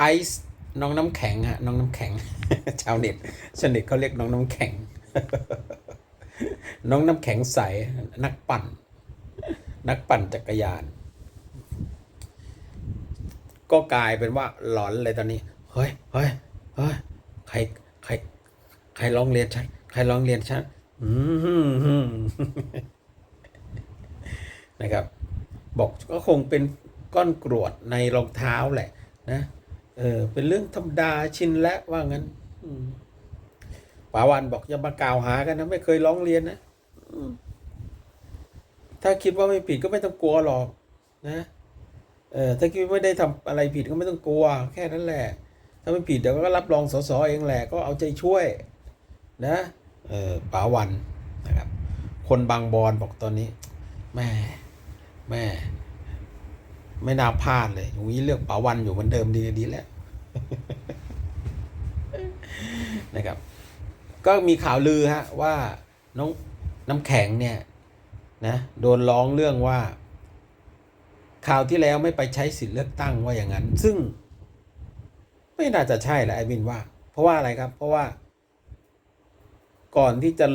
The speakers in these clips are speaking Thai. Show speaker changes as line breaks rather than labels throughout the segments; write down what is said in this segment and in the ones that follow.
ไอซ์น้องน้ำแข็งฮะน้องน้ำแข็ง ชาวเน็ตชาวเน็ตเขาเรียกน้องน้ำแข็ง น้องน้ำแข็งใสนักปั่น นักปั่นจักรยาน ก็กลายเป็นว่าหลอนเลยตอนนี้เฮ้ยเฮ้ยเฮ้ยใครใครใครร้องเรียนฉันใครร้องเรียนฉันนะครับ บอกก็คงเป็นก้อนกรวดในรองเท้าแหละ นะ เออเป็นเรื่องธรรมดาชินแล้วว่างั้นอืมป๋าวันบอกอย่ามากล่าวหากันนะไม่เคยร้องเรียนนะอืมถ้าคิดว่าไม่ผิดก็ไม่ต้องกลัวหรอก นะเออถ้าคิดว่าไม่ได้ทำอะไรผิดก็ไม่ต้องกลัว แค่นั้นแหละ ถ้าไม่ผิดเดี๋ยวก็รับรองสสเองแหละก็เอาใจช่วย นะเออป๋าวันนะครับ คนบางบอนบอกตอนนี้แม่แม่ ไม่น่าพลาดเลยอย่างนี้เลือกป๋าวันอยู่เหมือนเดิมดีดีแล้วนะครับ ก็มีข่าวลือฮะว่าน้องน้ำแข็งเนี่ยนะโดนร้องเรื่องว่าข่าวที่แล้วไม่ไปใช้สิทธิ์เลือกตั้งว่าอย่างนั้น ซึ่ง ไม่น่าจะใช่แหละไอ้บินว่า เพราะว่าอะไรครับ เพราะว่า ก่อนที่จะ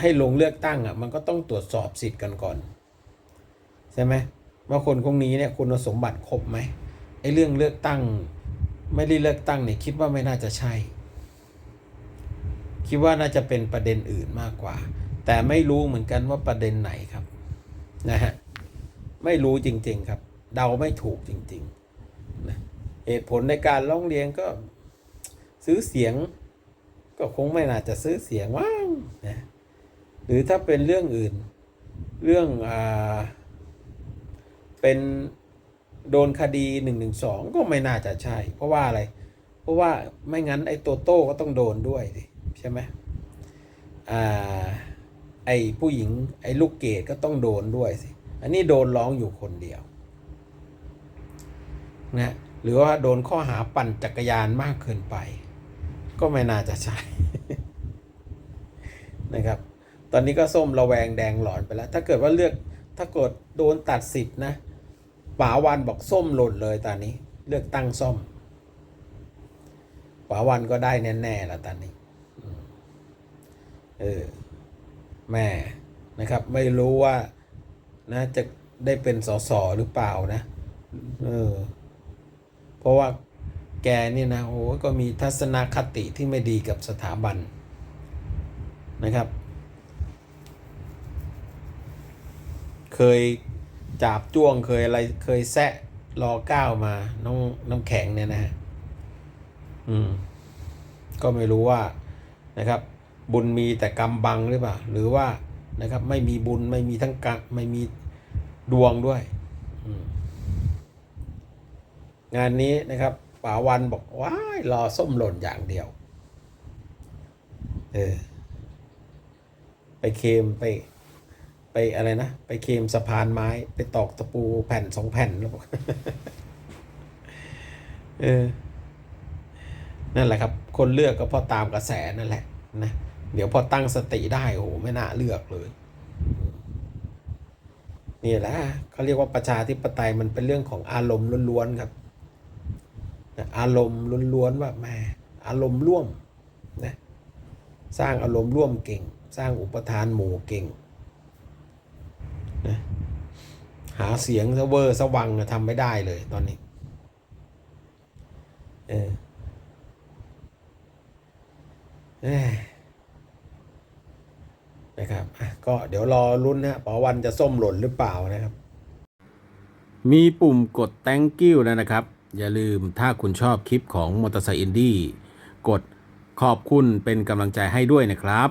ให้ลงเลือกตั้งอะ มันก็ต้องตรวจสอบสิทธิ์กันก่อน ช่ไหมว่าคนพวกนี้เนี่ยคุณสมบัติครบไหมไอ้เรื่องเลือกตั้ง ไม่ได้เลือกตั้งเนี่ยคิดว่าไม่น่าจะใช่ คิดว่าน่าจะเป็นประเด็นอื่นมากกว่า แต่ไม่รู้เหมือนกันว่าประเด็นไหนครับนะฮะไม่รู้จริง ๆครับ เดาไม่ถูกจริงๆนะเหตุผลในการร้องเรียนก็ซื้อเสียง ก็คงไม่น่าจะซื้อเสียงว่างนะหรือถ้าเป็นเรื่องอื่น เรื่องอ่า เป็นโดนคดีหนึ่งหนึ่งสองก็ไม่น่าจะใช่ เพราะว่าอะไร เพราะว่าไม่งั้นไอ้ตัวโต้ก็ต้องโดนด้วยสิใช่ไหมอ่าไอ้ผู้หญิงไอ้ลูกเกดก็ต้องโดนด้วยสิ อันนี้โดนร้องอยู่คนเดียวนะหรือว่าโดนข้อหาปั่นจักรยานมากเกินไป ก็ไม่น่าจะใช่นะครับ ตอนนี้ก็ส้มระแวงแดงหลอนไปแล้ว ถ้าเกิดว่าเลือกถ้าเกิดโดนตัดสิทธิ์นะ ป๋าวันบอกส้มหล่นเลยตอนนี้ เลือกตั้งส้มป๋าวันก็ได้แน่ๆแล้วตอนนี้เออแม่นะครับ ไม่รู้ว่านะจะได้เป็นสสหรือเปล่านะเออเพราะว่าแกนี่นะโอ้ก็มีทัศนคติที่ไม่ดีกับสถาบันนะครับ เคย จับจ้วงเคยอะไรเคยแซะรอเก้ามาน้องน้ำแข็งเนี่ยนะฮะอืม ก็ไม่รู้ว่านะครับ บุญมีแต่กรรมบังหรือเปล่า หรือว่านะครับ ไม่มีบุญไม่มีทั้งกรรมไม่มีดวงด้วยงานนี้นะครับป๋าวันบอกว้ายรอส้มหล่นอย่างเดียว เออ ไปเคมไป อะไรนะ ไปเคมสะพานไม้ ไปตอกตะปูแผ่นสองแผ่นแล้วเออนั่นแหละครับ คนเลือกก็เพราะตามกระแสนั่นแหละนะเดี๋ยวพอตั้งสติได้โอ้โหไม่น่าเลือกเลยนี่แหละเขาเรียกว่าประชาธิปไตยมันเป็นเรื่องของอารมณ์ล้วนๆครับอารมณ์ล้วนๆว่าแม่อารมณ์ร่วมนะสร้างอารมณ์ร่วมเก่ง สร้างอุปทานหมู่เก่ง นะหาเสียงซะเวอร์สวังทำไม่ได้เลยตอนนี้เออเอ้ยนะครับก็เดี๋ยวรอลุ้นนะป๋าวันจะส้มหล่นหรือเปล่านะครับ มีปุ่มกด thank you แล้วนะครับ อย่าลืมถ้าคุณชอบคลิปของมอเตอร์ไซค์อินดี้กดขอบคุณเป็นกำลังใจให้ด้วยนะครับ